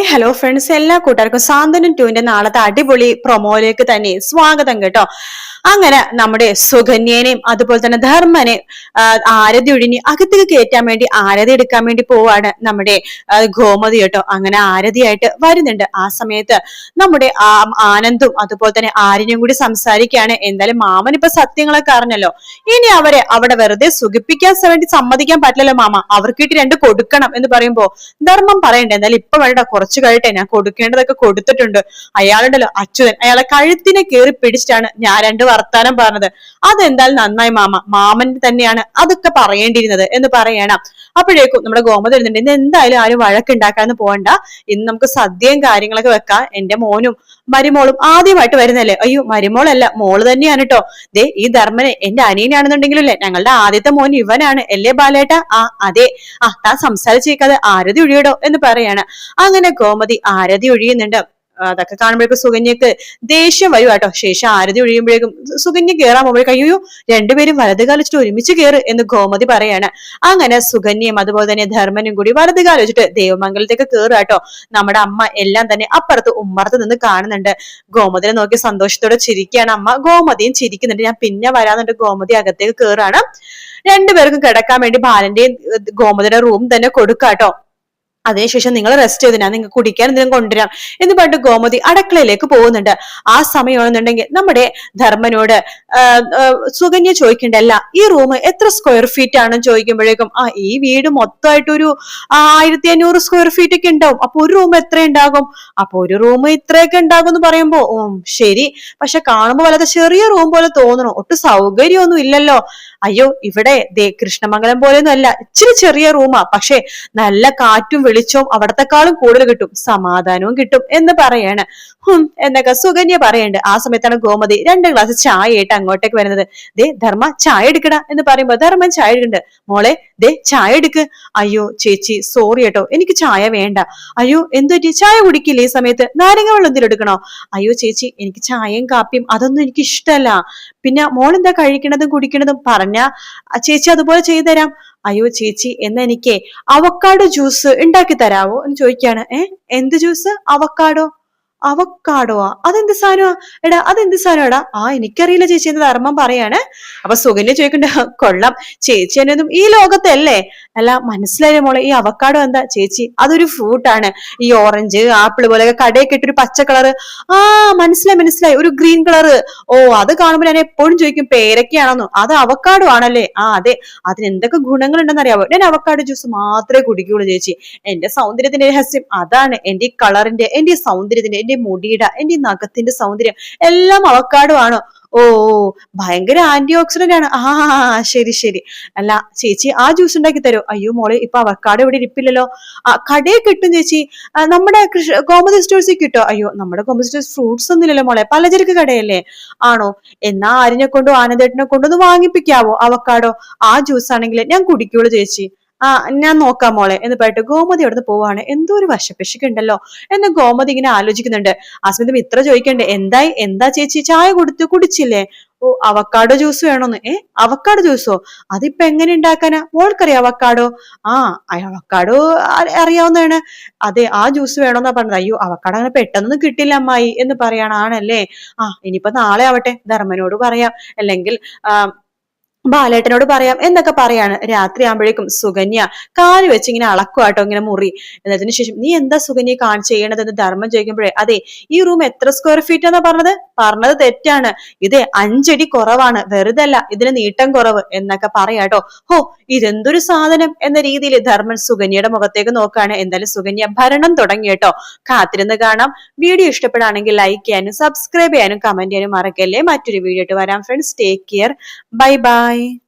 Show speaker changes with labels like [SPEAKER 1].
[SPEAKER 1] Hi hello friends എല്ലാ കൂട്ടുകാർക്കും സാന്ത്വനം ടുവിന്റെ നാളത്തെ അടിപൊളി പ്രൊമോയിലേക്ക് തന്നെ സ്വാഗതം കേട്ടോ. അങ്ങനെ നമ്മുടെ സുകന്യനെയും അതുപോലെ തന്നെ ധർമ്മനെ ആരതി ഒഴിഞ്ഞ് അകത്തേക്ക് കയറ്റാൻ വേണ്ടി ആരതി എടുക്കാൻ വേണ്ടി പോവാണ് നമ്മുടെ ഗോമതി കേട്ടോ. അങ്ങനെ ആരതിയായിട്ട് വരുന്നുണ്ട്. ആ സമയത്ത് നമ്മുടെ ആനന്ദും അതുപോലെ തന്നെ ആര്യനും കൂടി സംസാരിക്കുകയാണ്. എന്തായാലും മാമൻ ഇപ്പൊ സത്യങ്ങളൊക്കെ അറിഞ്ഞല്ലോ. ഇനി അവരെ അവിടെ വെറുതെ സുഖിപ്പിക്കാൻ വേണ്ടി സമ്മതിക്കാൻ പറ്റില്ലല്ലോ മാമ. അവർക്കിട്ട് രണ്ട് കൊടുക്കണം എന്ന് പറയുമ്പോ ധർമ്മം പറയണ്ടേ? എന്തായാലും ഇപ്പൊ വേണ്ട കുറച്ചു കഴിയട്ടെ ഞാൻ കൊടുക്കേണ്ടതൊക്കെ കൊടുത്തിട്ടുണ്ട്. അയാളുണ്ടല്ലോ അച്യുതൻ. അയാളെ കഴുത്തിനെ കയറി പിടിച്ചിട്ടാണ് ഞാൻ രണ്ട് വർത്താനം പറഞ്ഞത്. അതെന്തായാലും നന്നായി മാമ. മാമൻ തന്നെയാണ് അതൊക്കെ പറയേണ്ടിയിരുന്നത് എന്ന് പറയണം. അപ്പോഴേക്കും നമ്മുടെ ഗോമതി ഇരുന്നുണ്ട് ഇന്ന് എന്തായാലും ആരും വഴക്കുണ്ടാക്കാന്ന് പോകണ്ട ഇന്ന് നമുക്ക് സദ്യയും കാര്യങ്ങളൊക്കെ വെക്കാം. എന്റെ മോനും മരുമോളും ആദ്യമായിട്ട് വരുന്നല്ലേ അയ്യോ മരുമോളല്ല മോൾ തന്നെയാണ് കേട്ടോ ദേ ഈ ധർമ്മന് എന്റെ അനിയനാണെന്നുണ്ടെങ്കിലും അല്ലേ ഞങ്ങളുടെ ആദ്യത്തെ മോൻ ഇവനാണ്. അല്ലേ ബാലേട്ട? ആ അതെ. ആ താൻ സംസാരിച്ചേക്കാതെ ആരതി ഒഴിയടോ എന്ന് പറയാണ്. അങ്ങനെ ഗോമതി ആരതി ഒഴിയുന്നുണ്ട്. അതൊക്കെ കാണുമ്പോഴേക്കും സുകന്യക്ക് ദേഷ്യം വരും കേട്ടോ. ശേഷം ആരതി ഒഴിയുമ്പോഴേക്കും സുകന്യ കയറാൻ പോകുമ്പോഴേക്കും അയ്യോ രണ്ടുപേരും വലത് കാലിച്ചിട്ട് ഒരുമിച്ച് കയറ് എന്ന് ഗോമതി പറയാണ്. അങ്ങനെ സുകന്യയും അതുപോലെ തന്നെ ധർമ്മനും കൂടി വലത് കാലിച്ചിട്ട് ദേവമംഗലത്തേക്ക് കയറുക കേട്ടോ. നമ്മുടെ അമ്മ എല്ലാം തന്നെ അപ്പുറത്ത് ഉമ്മറത്ത് നിന്ന് കാണുന്നുണ്ട്. ഗോമതിനെ നോക്കി സന്തോഷത്തോടെ ചിരിക്കുകയാണ് അമ്മ. ഗോമതിയും ചിരിക്കുന്നുണ്ട്. ഞാൻ പിന്നെ വരാന്നുണ്ട്. ഗോമതി അകത്തേക്ക് കയറാണ് രണ്ടുപേർക്കും കിടക്കാൻ വേണ്ടി ബാലന്റെയും ഗോമതിയുടെ റൂം തന്നെ കൊടുക്കാട്ടോ അതിനുശേഷം നിങ്ങൾ റെസ്റ്റ് ചെയ്ത് ഞാൻ നിങ്ങൾക്ക് കുടിക്കാൻ എന്തെങ്കിലും കൊണ്ടുവരാം എന്ന് പറഞ്ഞിട്ട് ഗോമതി അടക്കളയിലേക്ക് പോകുന്നുണ്ട്. ആ സമയമാണെന്നുണ്ടെങ്കിൽ നമ്മുടെ ധർമ്മനോട് സുഗന്യ ചോദിക്കണ്ടല്ല ഈ റൂം എത്ര സ്ക്വയർ ഫീറ്റ് ആണെന്ന് ചോദിക്കുമ്പോഴേക്കും ആ ഈ വീട് മൊത്തമായിട്ടൊരു ആയിരത്തി അഞ്ഞൂറ് സ്ക്വയർ ഫീറ്റ് ഒക്കെ ഉണ്ടാവും. അപ്പൊ ഒരു റൂം എത്ര ഉണ്ടാകും? അപ്പൊ ഒരു റൂം ഇത്രയൊക്കെ ഉണ്ടാകും എന്ന് പറയുമ്പോ ശരി. പക്ഷെ കാണുമ്പോൾ വല്ലാതെ ചെറിയ റൂം പോലെ തോന്നണം. ഒട്ടും സൗകര്യമൊന്നും ഇല്ലല്ലോ. അയ്യോ ഇവിടെ ദേ കൃഷ്ണമംഗലം പോലെയൊന്നും അല്ല ഇച്ചിരി ചെറിയ റൂമാ പക്ഷേ നല്ല കാറ്റും വെളിച്ചവും അവിടത്തെക്കാളും കൂടുതൽ കിട്ടും. സമാധാനവും കിട്ടും എന്ന് പറയാണ്. ഹും എന്നൊക്കെ സുകന്യ പറയണ്ട്. ആ സമയത്താണ് ഗോമതി രണ്ട് ഗ്ലാസ് ചായ ആയിട്ട് അങ്ങോട്ടേക്ക് വരുന്നത്. ദേ ധർമ്മ ചായ എടുക്കടാ എന്ന് പറയുമ്പോ ധർമ്മൻ ചായ എടുക്കണ്ട് മോളെ ദേ ചായ എടുക്ക്. അയ്യോ ചേച്ചി സോറി കേട്ടോ. എനിക്ക് ചായ വേണ്ട. അയ്യോ എന്തുപറ്റി ചായ കുടിക്കില്ലേ ഈ സമയത്ത്? നാരങ്ങ വെള്ളം എന്തെങ്കിലും എടുക്കണോ? അയ്യോ ചേച്ചി എനിക്ക് ചായയും കാപ്പിയും അതൊന്നും എനിക്ക് ഇഷ്ടമല്ല പിന്നെ മോൾ എന്താ കഴിക്കണതും കുടിക്കണതും പറഞ്ഞ ചേച്ചി അതുപോലെ ചെയ്തു തരാം. അയ്യോ ചേച്ചി എന്നാ എനിക്ക് അവക്കാടോ ജ്യൂസ് ഉണ്ടാക്കി തരാവോ? എന്ന് ചോദിക്കാണ് ഏഹ് എന്ത് ജ്യൂസ് അവക്കാഡോ അവക്കാടോവാ. അതെന്ത് സാധനമാ? എടാ അതെന്ത് സാധനം എടാ ആ എനിക്കറിയില്ല ചേച്ചി എന്ന് ധർമ്മം പറയാണ്. അപ്പൊ സുകന്യ ചോദിക്കണ്ട. കൊള്ളാം. ചേച്ചി എന്നൊന്നും ഈ ലോകത്തല്ലേ? അല്ല മനസ്സിലായില്ലേ മോളെ ഈ അവക്കാടോ എന്താ? ചേച്ചി അതൊരു ഫ്രൂട്ടാണ്. ഈ ഓറഞ്ച് ആപ്പിൾ പോലെ കടയൊക്കെ ഇട്ടൊരു പച്ച കളറ്. ആ മനസ്സിലായി മനസ്സിലായി. ഒരു ഗ്രീൻ കളറ്. ഓ അത് കാണുമ്പോൾ ഞാൻ എപ്പോഴും ചോദിക്കും പേരക്കയാണെന്നോ? അത് അവക്കാടോ ആണല്ലേ? ആ അതെ. അതിന് എന്തൊക്കെ ഗുണങ്ങൾ ഉണ്ടെന്ന് അറിയാവോ ഞാൻ അവക്കാട് ജ്യൂസ് മാത്രമേ കുടിക്കുള്ളൂ ചേച്ചി. എന്റെ സൗന്ദര്യത്തിന്റെ രഹസ്യം അതാണ്. എന്റെ ഈ കളറിന്റെ എന്റെ സൗന്ദര്യത്തിന്റെ എന്റെ മുടിയുടെ എന്റെ നഖത്തിന്റെ സൗന്ദര്യം എല്ലാം അവക്കാടുവാണോ ഓ ഭയങ്കര ആന്റി ഓക്സിഡന്റ് ആണ്. ആ ശരി ശരി. അല്ല ചേച്ചി ആ ജ്യൂസ് ഉണ്ടാക്കി തരോ. അയ്യോ മോളെ ഇപ്പൊ അവക്കാട് ഇവിടെ ഇരിപ്പില്ലല്ലോ. ആ കടയിൽ കിട്ടും ചേച്ചി. നമ്മുടെ കോമതി സ്റ്റോഴ്സിൽ കിട്ടോ? അയ്യോ നമ്മുടെ കോമതി സ്റ്റോഴ്സ് ഫ്രൂട്ട്സ് ഒന്നും ഇല്ലല്ലോ മോളെ. പലചരക്ക് കടയല്ലേ? ആണോ? എന്നാ ആരിനെ കൊണ്ടോ ആനന്ദേട്ടനെ കൊണ്ടോ കൊണ്ടൊന്ന് വാങ്ങിപ്പിക്കാവോ അവക്കാടോ? ആ ജ്യൂസ് ആണെങ്കിൽ ഞാൻ കുടിക്കുള്ളൂ ചേച്ചി. ആ ഞാൻ നോക്കാം മോളെ എന്ന് പറഞ്ഞിട്ട് ഗോമതി അവിടുന്ന് പോവാണ്. എന്തോ ഒരു വശപ്പിശക്കുണ്ടല്ലോ എന്ന് ഗോമതി ഇങ്ങനെ ആലോചിക്കുന്നുണ്ട്. അസ്മിതം ഇത്ര ചോദിക്കണ്ടേ? എന്തായി? എന്താ ചേച്ചി ചായ കൊടുത്തു കുടിച്ചില്ലേ? ഓ അവക്കാടോ ജ്യൂസ് വേണോന്ന്. ഏ അവക്കാടോ ജ്യൂസോ? അതിപ്പോ എങ്ങനെ ഉണ്ടാക്കാനാ? മോൾക്കറിയാം അവക്കാടോ? ആ അവക്കാടോ അറിയാവുന്നതാണ്. അതെ ആ ജ്യൂസ് വേണോന്നാ പറഞ്ഞത്. അയ്യോ അവക്കാടോ അങ്ങനെ പെട്ടെന്നൊന്നും കിട്ടില്ല അമ്മായി എന്ന് പറയാനാണല്ലേ ആ ഇനിയിപ്പോ നാളെ ആവട്ടെ ധർമ്മനോട് പറയാം. അല്ലെങ്കിൽ ബാലേട്ടനോട് പറയാം എന്നൊക്കെ പറയാണ്. രാത്രി ആകുമ്പോഴേക്കും സുകന്യ കാൽ വെച്ച് ഇങ്ങനെ അളക്കുവാട്ടോ ഇങ്ങനെ മുറി. എന്നതിന് ശേഷം നീ എന്താ സുകന്യ കാണി ചെയ്യണതെന്ന് ധർമ്മം ചോദിക്കുമ്പോഴേ അതെ ഈ റൂം എത്ര സ്ക്വയർ ഫീറ്റ് എന്നാ പറഞ്ഞത്? പറഞ്ഞത് തെറ്റാണ്. ഇത് അഞ്ചടി കുറവാണ്. വെറുതെ അല്ല ഇതിന് നീട്ടം കുറവ് എന്നൊക്കെ പറയാട്ടോ. ഹോ ഇതെന്തൊരു സാധനം എന്ന രീതിയിൽ ധർമ്മൻ സുകന്യയുടെ മുഖത്തേക്ക് നോക്കാണ് എന്തായാലും സുകന്യ ഭരണം തുടങ്ങി കേട്ടോ കാത്തിരുന്ന് കാണാം. വീഡിയോ ഇഷ്ടപ്പെടുകയാണെങ്കിൽ ലൈക്ക് ചെയ്യാനും സബ്സ്ക്രൈബ് ചെയ്യാനും കമന്റ് ചെയ്യാനും മറക്കല്ലേ. മറ്റൊരു വീഡിയോ ഇട്ട് വരാം friends take care bye bye Bye.